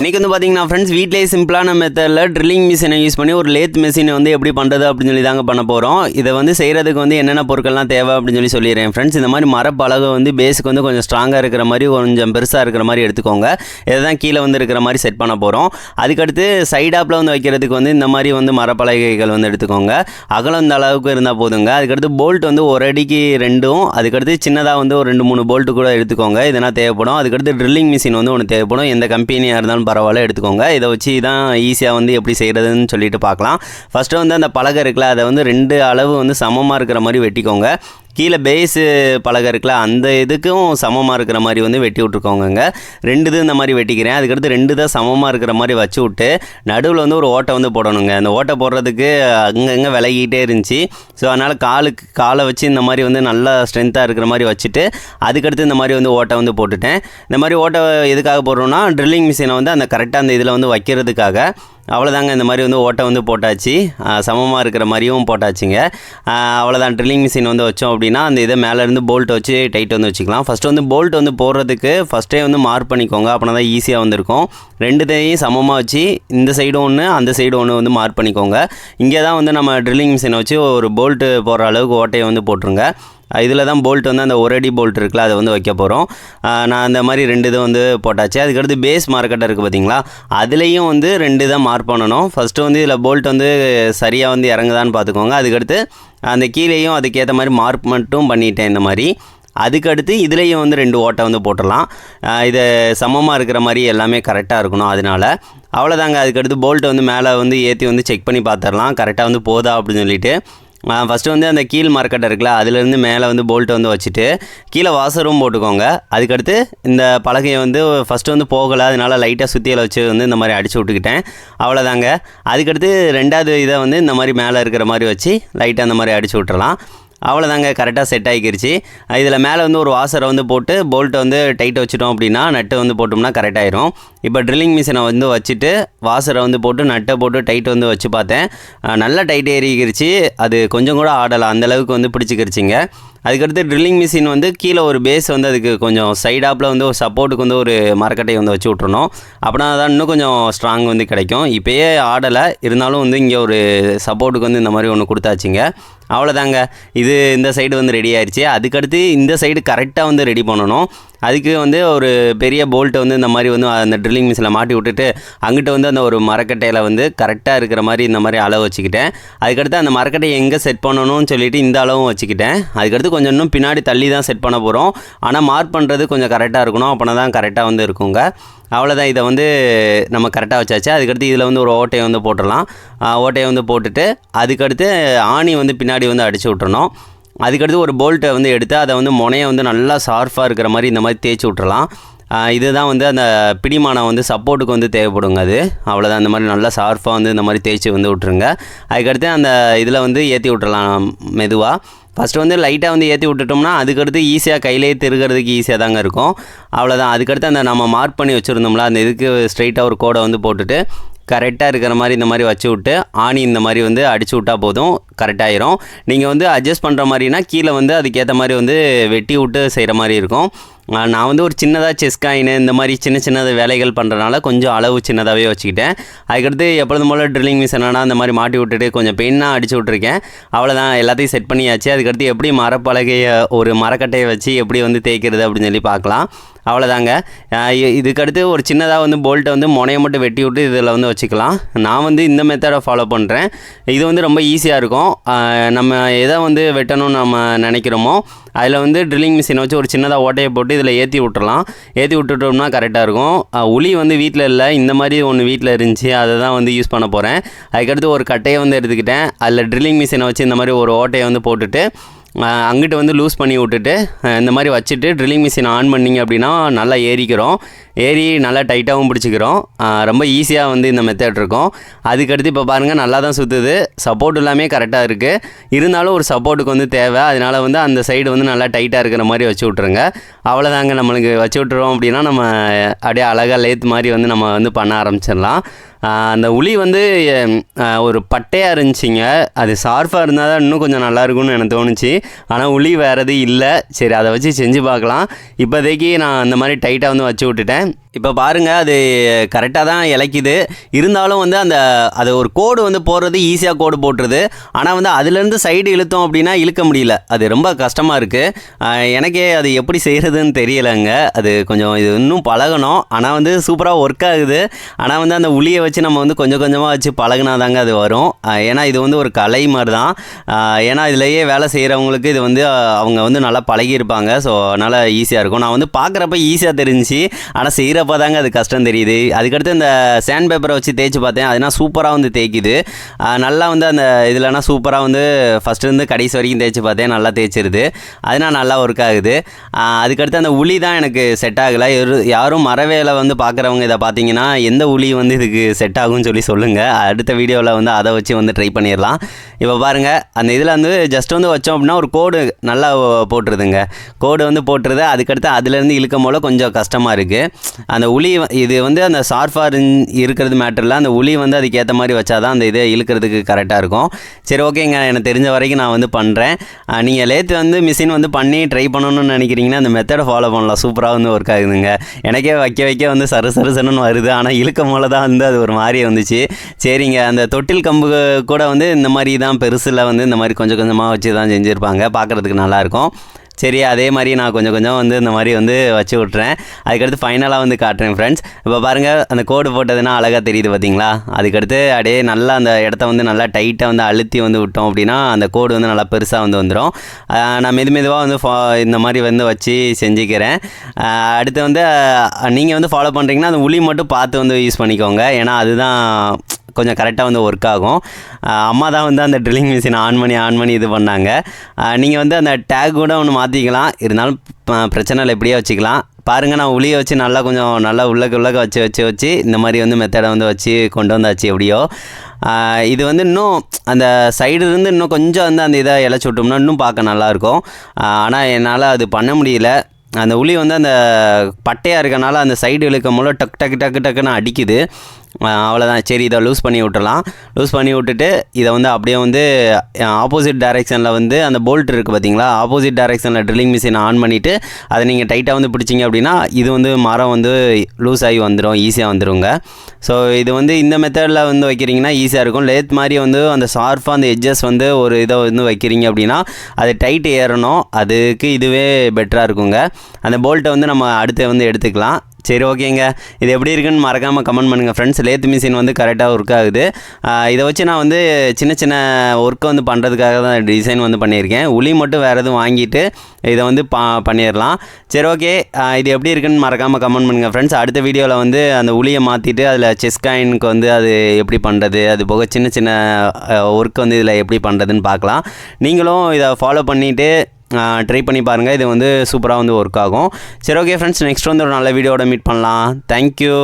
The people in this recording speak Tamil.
இன்றைக்கி வந்து பார்த்தீங்கன்னா ஃப்ரெண்ட்ஸ் வீட்டிலேயே சிம்பிளான மெத்தடில் ட்ரில்லிங் மிஷினை யூஸ் பண்ணி ஒரு லேத் மிஷினை வந்து எப்படி பண்ணுறது அப்படின்னு சொல்லி தாங்க பண்ண போகிறோம் இதை வந்து செய்கிறதுக்கு வந்து என்னென்ன பொருட்கள்லாம் தேவை அப்படின்னு சொல்லி சொல்லிடுறேன் ஃப்ரெண்ட்ஸ் இந்த மாதிரி மரப்பலகை வந்து பேஸுக்கு வந்து கொஞ்சம் ஸ்ட்ராங்காக இருக்கிற மாதிரி கொஞ்சம் பெருசாக இருக்கிற மாதிரி எடுத்துக்கோங்க. இதை தான் கீழே வந்து இருக்கிற மாதிரி செட் பண்ண போகிறோம் அதுக்கடுத்து சைடாப்பில் வந்து வைக்கிறதுக்கு வந்து இந்த மாதிரி வந்து மரப்பலகைகள் வந்து எடுத்துக்கோங்க. அகலம் இந்த அளவுக்கு இருந்தால் போதுங்க. அதுக்கடுத்து போல்ட் வந்து ஒரு அடிக்கு ரெண்டும் அதுக்கடுத்து சின்னதாக வந்து ஒரு ரெண்டு மூணு போல்ட்டு கூட எடுத்துக்கோங்க. இதெல்லாம் தேவைப்படும். அதுக்கடுத்து ட்ரில்லிங் மிஷின் வந்து ஒன்று தேவைப்படும். எந்த கம்பெனியாக இருந்தாலும் பரவாயில்ல எடுத்துக்கோங்க. இதை வச்சு தான் ஈஸியாக வந்து எப்படி செய்கிறதுன்னு சொல்லிட்டு பார்க்கலாம். ஃபஸ்ட்டு வந்து அந்த பலகை இருக்குல்ல அதை வந்து ரெண்டு அளவு வந்து சமமாக இருக்கிற மாதிரி வெட்டிக்கோங்க. கீழே பேஸு பலகை இருக்குல்ல அந்த இதுக்கும் சமமாக இருக்கிற மாதிரி வந்து வெட்டி விட்ருக்கோங்க ரெண்டு இது இந்த மாதிரி வெட்டிக்கிறேன். அதுக்கடுத்து ரெண்டு தான் சமமாக இருக்கிற மாதிரி வச்சு விட்டு நடுவில் வந்து ஒரு ஓட்டை வந்து போடணுங்க. அந்த ஓட்டை போடுறதுக்கு அங்கங்கே விலகிட்டே இருந்துச்சு. ஸோ அதனால் காலுக்கு காலை வச்சு இந்த மாதிரி வந்து நல்லா ஸ்ட்ரென்த்தாக இருக்கிற மாதிரி வச்சுட்டு அதுக்கடுத்து இந்த மாதிரி வந்து ஓட்டை வந்து போட்டுட்டேன். இந்த மாதிரி ஓட்டை எதுக்காக போடுறோன்னா ட்ரில்லிங் மிஷினை வந்து அந்த கரெக்டாக அந்த இதில் வந்து வைக்கிறதுக்காக அவ்வளோதாங்க இந்த மாதிரி வந்து ஓட்டை வந்து போட்டாச்சு. சமமாக இருக்கிற மாதிரியும் போட்டாச்சுங்க. அவ்வளோதான் ட்ரில்லிங் மிஷின் வந்து வச்சோம் அப்படின்னா அந்த இதை மேலேருந்து போல்ட் வச்சு டைட் வந்து வச்சுக்கலாம். ஃபஸ்ட்டு வந்து போல்ட் வந்து போடுறதுக்கு ஃபஸ்ட்டே வந்து மார்க் பண்ணிக்கோங்க அப்படின்னா தான் ஈஸியாக வந்திருக்கும். ரெண்டுத்தையும் சமமாக வச்சு இந்த சைடும் ஒன்று அந்த சைடு ஒன்று வந்து மார்க் பண்ணிக்கோங்க. இங்கே தான் வந்து நம்ம ட்ரில்லிங் மிஷினை வச்சு ஒரு போல்ட்டு போடுற அளவுக்கு ஓட்டையை வந்து போட்டுருங்க. இதில் தான் போல்ட் வந்து அந்த ஒரு அடி போல்ட் இருக்குல்ல அதை வந்து வைக்க போகிறோம் நான் அந்த மாதிரி ரெண்டு இதை வந்து போட்டாச்சு. அதுக்கடுத்து பேஸ் மார்க்கெட்டை இருக்குது பார்த்தீங்களா அதுலேயும் வந்து ரெண்டு தான் மார்க் பண்ணணும். ஃபஸ்ட்டு வந்து இதில் போல்ட் வந்து சரியாக வந்து இறங்குதான்னு பார்த்துக்கோங்க அதுக்கடுத்து அந்த கீழேயும் அதுக்கேற்ற மாதிரி மார்க் மட்டும் பண்ணிட்டேன் இந்த மாதிரி. அதுக்கடுத்து இதுலேயும் வந்து ரெண்டு ஓட்டை வந்து போட்டுடலாம். இதை சமமாக இருக்கிற மாதிரி எல்லாமே கரெக்டாக இருக்கணும் அதனால. அவ்வளோதாங்க அதுக்கடுத்து போல்ட்டை வந்து மேலே வந்து ஏற்றி வந்து செக் பண்ணி பார்த்துடலாம் கரெக்டாக வந்து போதா அப்படின்னு சொல்லிட்டு. ஃபஸ்ட்டு வந்து அந்த கீழ் மார்க்கெட்டை இருக்குல்ல அதுலேருந்து மேலே வந்து போல்ட்டை வந்து வச்சுட்டு கீழே வாசரும் போட்டுக்கோங்க. அதுக்கடுத்து இந்த பலகையை வந்து ஃபஸ்ட்டு வந்து போகலை அதனால லைட்டாக சுற்றியில் வச்சு வந்து இந்த மாதிரி அடித்து விட்டுக்கிட்டேன். அவ்வளோதாங்க அதுக்கடுத்து ரெண்டாவது இதை வந்து இந்த மாதிரி மேலே இருக்கிற மாதிரி வச்சு லைட்டாக அந்த மாதிரி அடிச்சு விட்டுறலாம். அவ்வளோதாங்க கரெக்டாக செட் ஆகிக்கிருச்சு இதில் மேலே வந்து ஒரு வாசரை வந்து போட்டு போல்ட்டை வந்து டைட் வச்சிட்டோம் அப்படின்னா நட்டு வந்து போட்டோம்னா கரெக்டாயிரும் இப்போ ட்ரில்லிங் மிஷினை வந்து வச்சுட்டு வாசரை வந்து போட்டு நட்டை போட்டு டைட் வந்து வச்சு பார்த்தேன். நல்லா டைட் ஏறிக்கிருச்சு. அது கொஞ்சம் கூட ஆடலை அந்தளவுக்கு வந்து பிடிச்சிக்கிருச்சிங்க. அதுக்கடுத்து ட்ரில்லிங் மிஷின் வந்து கீழே ஒரு பேஸ் வந்து அதுக்கு கொஞ்சம் சைடாப்பில் வந்து ஒரு சப்போர்ட்டுக்கு வந்து ஒரு மரக்கட்டையை வந்து வச்சு விட்ருணும் அப்படின்னா தான் இன்னும் கொஞ்சம் ஸ்ட்ராங் வந்து கிடைக்கும். இப்போயே ஆடலை இருந்தாலும் வந்து இங்கே ஒரு சப்போர்ட்டுக்கு வந்து இந்த மாதிரி ஒன்று கொடுத்தாச்சுங்க. அவ்வளோதாங்க இது இந்த சைடு வந்து ரெடி ஆயிடுச்சு அதுக்கடுத்து இந்த சைடு கரெக்டாக வந்து ரெடி பண்ணணும். அதுக்கு வந்து ஒரு பெரிய போல்ட்டை வந்து இந்த மாதிரி வந்து அந்த ட்ரில்லிங் மிஷினில் மாட்டி விட்டுட்டு அங்கிட்ட வந்து அந்த ஒரு மரக்கட்டையில் வந்து கரெக்டாக இருக்கிற மாதிரி இந்த மாதிரி அளவு வச்சுக்கிட்டேன். அதுக்கடுத்து அந்த மரக்கட்டையை எங்கே செட் பண்ணணும்னு சொல்லிட்டு இந்த அளவும் வச்சுக்கிட்டேன். அதுக்கடுத்து கொஞ்சம் இன்னும் பின்னாடி தள்ளி தான் செட் பண்ண போகிறோம் ஆனால் மார்க் பண்ணுறது கொஞ்சம் கரெக்டாக இருக்கணும். அப்படின்னா தான் கரெக்டாக வந்து இருக்குங்க. அவ்வளோதான் இதை வந்து நம்ம கரெக்டாக வச்சாச்சு. அதுக்கடுத்து இதில் வந்து ஒரு ஓட்டையை வந்து போட்டுடலாம். ஓட்டையை வந்து போட்டுட்டு அதுக்கடுத்து ஆணி வந்து பின்னாடி வந்து அடித்து விட்டுறணும். அதுக்கடுத்து ஒரு போல்ட்டை வந்து எடுத்து அதை வந்து முனையை வந்து நல்லா ஷார்ப்பாக இருக்கிற மாதிரி இந்த மாதிரி தேய்ச்சி விட்றலாம் இதுதான் வந்து அந்த பிடிமானம் வந்து சப்போர்ட்டுக்கு வந்து தேவைப்படுங்க அது. அவ்வளோதான் அந்த மாதிரி நல்லா ஷார்ப்பாக வந்து இந்த மாதிரி தேய்ச்சி வந்து விட்ருங்க அதுக்கடுத்து அந்த இதில் வந்து ஏற்றி விட்றலாம் மெதுவாக ஃபஸ்ட்டு வந்து லைட்டாக வந்து ஏற்றி விட்டுட்டோம்னா அதுக்கடுத்து ஈஸியாக கையிலே திருகிறதுக்கு ஈஸியாக தாங்க இருக்கும். அவ்வளோதான் அதுக்கடுத்து அந்த நம்ம மார்க் பண்ணி வச்சுருந்தோம்ல அந்த இதுக்கு ஸ்ட்ரைட்டாக ஒரு கோடை வந்து போட்டுட்டு கரெக்டாக இருக்கிற மாதிரி இந்த மாதிரி வச்சு விட்டு ஆணி இந்த மாதிரி வந்து அடிச்சு விட்டால் போதும் கரெக்டாயிரும் நீங்கள் வந்து அட்ஜஸ்ட் பண்ணுற மாதிரினா கீழே வந்து அதுக்கேற்ற மாதிரி வந்து வெட்டி விட்டு செய்கிற மாதிரி இருக்கும். நான் வந்து ஒரு சின்னதாக செஸ்காயின் இந்த மாதிரி சின்ன சின்ன வேலைகள் பண்ணுறனால கொஞ்சம் அளவு சின்னதாகவே வச்சுக்கிட்டேன். அதுக்கடுத்து எப்பொழுதும் போல் ட்ரில்லிங் மிஷினானா அந்த மாதிரி மாட்டி விட்டுட்டு கொஞ்சம் பெயினாக அடிச்சு விட்ருக்கேன் அவ்வளோதான் எல்லாத்தையும் செட் பண்ணியாச்சு. அதுக்கடுத்து எப்படி மரப்பலகையை ஒரு மரக்கட்டையை வச்சு எப்படி வந்து தேய்க்கிறது அப்படின்னு சொல்லி பார்க்கலாம். அவ்வளோதாங்க இ- இதுக்கடுத்து ஒரு சின்னதாக வந்து போல்ட்டை வந்து முனையை மட்டும் வெட்டி விட்டு இதில் வந்து வச்சுக்கலாம். நான் வந்து இந்த மெத்தடை ஃபாலோ பண்ணுறேன் இது வந்து ரொம்ப ஈஸியாக இருக்கும். நம்ம எதை வந்து வெட்டணும்னு நம்ம நினைக்கிறோமோ அதில் வந்து ட்ரில்லிங் மிஷினை வச்சு ஒரு சின்னதாக ஓட்டையை போட்டு இதில் ஏற்றி விட்டுறலாம். ஏற்றி விட்டுட்டோம்னா கரெக்டாக இருக்கும். உளி வந்து வீட்டில் இல்லை. இந்த மாதிரி ஒன்று வீட்டில் இருந்துச்சு. அதை தான் வந்து யூஸ் பண்ண போகிறேன் அதுக்கடுத்து ஒரு கட்டையை வந்து எடுத்துக்கிட்டேன். அதில் ட்ரில்லிங் மிஷினை வச்சு இந்த மாதிரி ஒரு ஓட்டையை வந்து போட்டுட்டு அங்கிட்டு வந்து லூஸ் பண்ணி விட்டுட்டு இந்த மாதிரி வச்சுட்டு ட்ரில்லிங் மிஷின் ஆன் பண்ணிங்க அப்படின்னா நல்லா ஏறிக்கிறோம். ஏறி நல்லா டைட்டாகவும் பிடிச்சிக்கிறோம். ரொம்ப ஈஸியாக வந்து இந்த மெத்தட் இருக்கும். அதுக்கடுத்து இப்போ பாருங்கள் நல்லா தான் சுற்றுது சப்போர்ட் எல்லாமே கரெக்டாக இருக்குது இருந்தாலும் ஒரு சப்போர்ட்டுக்கு வந்து தேவை. அதனால் வந்து அந்த சைடு வந்து நல்லா டைட்டாக இருக்கிற மாதிரி வச்சு விட்ருங்க அவ்வளோதாங்க நம்மளுக்கு வச்சு விட்டுறோம் அப்படின்னா நம்ம அப்படியே அழகாக லேத் மாதிரி வந்து நம்ம வந்து பண்ண ஆரம்பிச்சிடலாம். அந்த உளி வந்து ஒரு பட்டையாக இருந்துச்சுங்க. அது ஷார்ப்பாக இருந்தால் தான் இன்னும் கொஞ்சம் நல்லாயிருக்கும்னு எனக்கு தோணுச்சு. ஆனால் உளி வேறு எதுவும் இல்லை. சரி அதை வச்சு செஞ்சு பார்க்கலாம். இப்போதைக்கு நான் அந்த மாதிரி டைட்டாக வந்து வச்சு விட்டுட்டேன். இப்போ பாருங்கள் அது கரெக்டாக தான் இழைக்குது இருந்தாலும் வந்து அந்த அது ஒரு கோடு வந்து போடுறது ஈஸியாக கோடு போட்டுருது. ஆனால் வந்து அதுலேருந்து சைடு இழுத்தோம் அப்படின்னா இழுக்க முடியல. அது ரொம்ப கஷ்டமாக இருக்குது எனக்கே அது எப்படி செய்கிறதுன்னு தெரியலைங்க. அது கொஞ்சம் இது இன்னும் பழகணும். ஆனால் வந்து சூப்பராக ஒர்க் ஆகுது. ஆனால் வந்து அந்த உளியை வச்சு நம்ம வந்து கொஞ்சம் கொஞ்சமாக வச்சு பழகுனா தாங்க அது வரும். ஏன்னா இது வந்து ஒரு கலை மாதிரி தான் ஏன்னா இதுலேயே வேலை செய்கிறவங்களுக்கு இது வந்து அவங்க வந்து நல்லா பழகியிருப்பாங்க. ஸோ அதனால் ஈஸியாக இருக்கும். நான் வந்து பார்க்குறப்ப ஈஸியாக தெரிஞ்சுச்சு. ஆனால் செய்கிறப்ப தாங்க அது கஷ்டம் தெரியுது. அதுக்கடுத்து இந்த சேண்ட் பேப்பரை வச்சு தேய்ச்சி பார்த்தேன். அதுனா சூப்பராக வந்து தேய்க்குது. நல்லா வந்து அந்த இதில்னா சூப்பராக வந்து ஃபஸ்ட்டுருந்து கடைசி வரைக்கும் தேய்ச்சி பார்த்தேன். நல்லா தேய்ச்சிருது. அதனால் நல்லா ஒர்க் ஆகுது. அதுக்கடுத்து அந்த உளி தான் எனக்கு செட் ஆகலை. யாரும் மரவேலை வந்து பார்க்குறவங்க இதை பார்த்தீங்கன்னா எந்த உளி வந்து இதுக்கு செட் ஆகும்னு சொல்லி சொல்லுங்கள் அடுத்த வீடியோவில் வந்து அதை வச்சு வந்து ட்ரை பண்ணிடலாம். இப்போ பாருங்கள் அந்த இதில் வந்து ஜஸ்ட் வந்து வச்சோம் அப்படின்னா ஒரு கோடு நல்லா போட்டுருதுங்க. கோடு வந்து போட்டுருது அதுக்கடுத்து அதுலேருந்து இழுக்கும் போல கொஞ்சம் கஷ்டமாக இருக்குது அந்த உளி இது வந்து அந்த சார்ஃபார் இருக்கிறது மேட்டரில் அந்த உளி வந்து அதுக்கேற்ற மாதிரி வச்சாதான் அந்த இதை இழுக்கிறதுக்கு கரெக்டாக இருக்கும். சரி ஓகேங்க எனக்கு தெரிஞ்ச வரைக்கும் நான் வந்து பண்ணுறேன் நீங்கள் லேத்து வந்து மிஷின் வந்து பண்ணி ட்ரை பண்ணணும்னு நினைக்கிறீங்கன்னா அந்த மெத்தடை ஃபாலோ பண்ணலாம். சூப்பராக வந்து ஒர்க் ஆகுதுங்க. எனக்கே வைக்க வைக்க வந்து சரு சரு சருன்னு வருது. ஆனால் இழுக்கும் போல தான் வந்து அது ஒரு மாதிரி வந்துச்சு. சரிங்க அந்த தொட்டில் கம்பு கூட வந்து இந்த மாதிரி தான் பெருசில் வந்து இந்த மாதிரி கொஞ்சம் கொஞ்சமாக வச்சு தான் செஞ்சுருப்பாங்க. பார்க்குறதுக்கு நல்லாயிருக்கும் சரி அதே மாதிரி நான் கொஞ்சம் கொஞ்சம் வந்து இந்த மாதிரி வந்து வச்சு விட்றேன் அதுக்கடுத்து ஃபைனலாக வந்து காட்டுறேன் ஃப்ரெண்ட்ஸ் இப்போ பாருங்கள் அந்த கோடு போட்டதுன்னா அழகாக தெரியுது பார்த்தீங்களா அதுக்கடுத்து அப்படியே நல்லா அந்த இடத்த வந்து நல்லா டைட்டாக வந்து அழுத்தி வந்து விட்டோம் அப்படின்னா அந்த கோடு வந்து நல்லா பெருசாக வந்து வந்துடும் நான் மெது மெதுவாக வந்து ஃபா இந்த மாதிரி வந்து வச்சு செஞ்சுக்கிறேன். அடுத்து வந்து நீங்கள் வந்து ஃபாலோ பண்ணுறீங்கன்னா அந்த உளி மட்டும் பார்த்து வந்து யூஸ் பண்ணிக்கோங்க. ஏன்னா அதுதான் கொஞ்சம் கரெக்டாக வந்து ஒர்க் ஆகும். அம்மா தான் வந்து அந்த ட்ரில்லிங் மிஷின் ஆன் பண்ணி ஆன் பண்ணி இது பண்ணாங்க. நீங்கள் வந்து அந்த டேக் கூட ஒன்று மாற்றிக்கலாம் இருந்தாலும் ப- பிரச்சனை இல்லை இப்படியே வச்சுக்கலாம். பாருங்கள் நான் உளியை வச்சு நல்லா கொஞ்சம் நல்லா உள்ளக்க உள்ளக்க வச்சு வச்சு வச்சு இந்த மாதிரி வந்து மெத்தடை வந்து வச்சு கொண்டு வந்தாச்சு எப்படியோ. இது வந்து இன்னும் அந்த சைடுலேருந்து இருந்து இன்னும் கொஞ்சம் வந்து அந்த இதை இழைச்சி விட்டோம்னா இன்னும் பார்க்க நல்லாயிருக்கும் ஆனால் என்னால் அது பண்ண முடியல. அந்த உளி வந்து அந்த பட்டையாக இருக்கனால அந்த சைடு இழுக்கும் போல டக் டக்கு டக்கு டக்குன்னு அடிக்குது. அவ்வளோதான் சரி இதை லூஸ் பண்ணி விட்டுறலாம் லூஸ் பண்ணி விட்டுட்டு இதை வந்து அப்படியே வந்து ஆப்போசிட் டைரெக்ஷனில் வந்து அந்த போல்ட் இருக்குது பார்த்தீங்களா ஆப்போசிட் டைரெக்ஷனில் ட்ரில்லிங் மிஷின் ஆன் பண்ணிவிட்டு அதை நீங்கள் டைட்டாக வந்து பிடிச்சிங்க அப்படின்னா இது வந்து மரம் வந்து லூஸ் ஆகி வந்துடும் ஈஸியாக வந்துருங்க. ஸோ இது வந்து இந்த மெத்தடில் வந்து வைக்கிறீங்கன்னா ஈஸியாக இருக்கும். லேத் மாதிரி வந்து அந்த ஷார்ப்பாக அந்த எட்ஜஸ் வந்து ஒரு இதை வந்து வைக்கிறீங்க அப்படின்னா அது டைட் ஏறணும். அதுக்கு இதுவே பெட்டராக இருக்குங்க. அந்த போல்ட்டை வந்து நம்ம அடுத்து வந்து எடுத்துக்கலாம். சரி ஓகேங்க. இது எப்படி இருக்குன்னு மறக்காமல் கமெண்ட் பண்ணுங்கள் ஃப்ரெண்ட்ஸ் லேத் மிஷின் வந்து கரெக்டாக ஒர்க் ஆகுது. இதை வச்சு நான் வந்து சின்ன சின்ன ஒர்க்கை வந்து பண்ணுறதுக்காக தான் டிசைன் வந்து பண்ணியிருக்கேன். உளி மட்டும் வேறு எதுவும் வாங்கிட்டு இதை வந்து பா பண்ணிடலாம். சரி ஓகே. இது எப்படி இருக்குன்னு மறக்காமல் கமெண்ட் பண்ணுங்கள் ஃப்ரெண்ட்ஸ் அடுத்த வீடியோவில் வந்து அந்த உளியை மாற்றிட்டு அதில் செஸ் காயினுக்கு வந்து அது எப்படி பண்ணுறது அது போக சின்ன சின்ன ஒர்க் வந்து இதில் எப்படி பண்ணுறதுன்னு பார்க்கலாம். நீங்களும் இதை ஃபாலோ பண்ணிவிட்டு ட்ரை பண்ணி பாருங்கள் இது வந்து சூப்பராக வந்து ஒர்க் ஆகும். சரி ஓகே ஃப்ரெண்ட்ஸ் நெக்ஸ்ட் வந்து ஒரு நல்ல வீடியோட மீட் பண்ணலாம். தேங்க்யூ